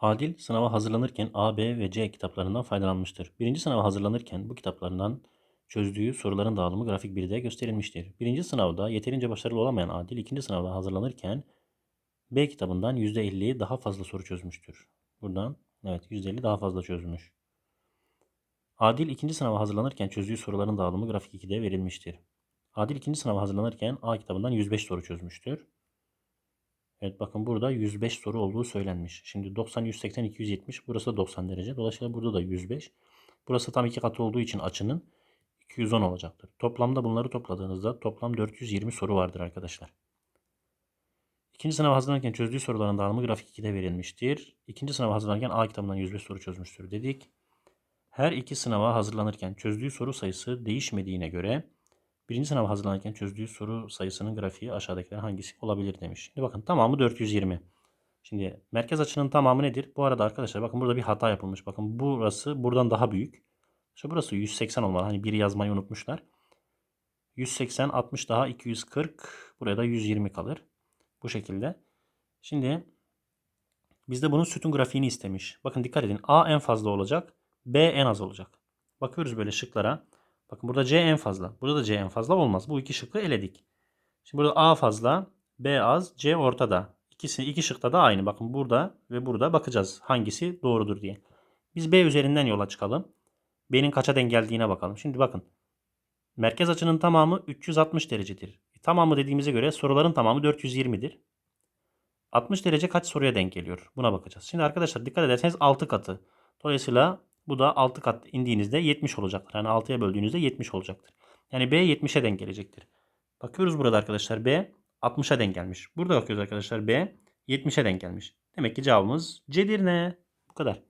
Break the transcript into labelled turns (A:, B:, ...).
A: Adil sınava hazırlanırken A, B ve C kitaplarından faydalanmıştır. Birinci sınava hazırlanırken bu kitaplarından çözdüğü soruların dağılımı grafik 1'de gösterilmiştir. Birinci sınavda yeterince başarılı olamayan Adil ikinci sınavda hazırlanırken B kitabından %50 daha fazla soru çözmüştür. Buradan evet %50 daha fazla çözmüş. Adil ikinci sınava hazırlanırken çözdüğü soruların dağılımı grafik 2'de verilmiştir. Adil ikinci sınava hazırlanırken A kitabından 105 soru çözmüştür. Evet bakın burada 105 soru olduğu söylenmiş. Şimdi 90, 180, 270. Burası da 90 derece. Dolayısıyla burada da 105. Burası tam iki katı olduğu için açının 210 olacaktır. Toplamda bunları topladığınızda toplam 420 soru vardır arkadaşlar. İkinci sınava hazırlanırken çözdüğü soruların dağılımı grafik 2'de verilmiştir. İkinci sınava hazırlanırken A kitabından 105 soru çözmüştür dedik. Her iki sınava hazırlanırken çözdüğü soru sayısı değişmediğine göre birinci sınava hazırlanırken çözdüğü soru sayısının grafiği aşağıdakilerden hangisi olabilir demiş. Şimdi bakın tamamı 420. Şimdi merkez açının tamamı nedir? Bu arada arkadaşlar bakın burada bir hata yapılmış. Bakın burası buradan daha büyük. İşte burası 180 olmalı. Hani biri yazmayı unutmuşlar. 180, 60 daha 240. Buraya da 120 kalır. Bu şekilde. Şimdi bizde bunun sütun grafiğini istemiş. Bakın dikkat edin. A en fazla olacak. B en az olacak. Bakıyoruz böyle şıklara. Bakın burada C en fazla. Burada da C en fazla olmaz. Bu iki şıkkı eledik. Şimdi burada A fazla, B az, C ortada. İkisi iki şıkta da aynı. Bakın burada ve burada bakacağız hangisi doğrudur diye. Biz B üzerinden yola çıkalım. B'nin kaça denk geldiğine bakalım. Şimdi bakın. Merkez açının tamamı 360 derecedir. Tamamı dediğimize göre soruların tamamı 420'dir. 60 derece kaç soruya denk geliyor? Buna bakacağız. Şimdi arkadaşlar dikkat ederseniz 6 katı. Dolayısıyla bu da 6 kat indiğinizde 70 olacaktır. Yani 6'ya böldüğünüzde 70 olacaktır. Yani B 70'e denk gelecektir. Bakıyoruz burada arkadaşlar B 60'a denk gelmiş. Burada bakıyoruz arkadaşlar B 70'e denk gelmiş. Demek ki cevabımız C'dir ne? Bu kadar.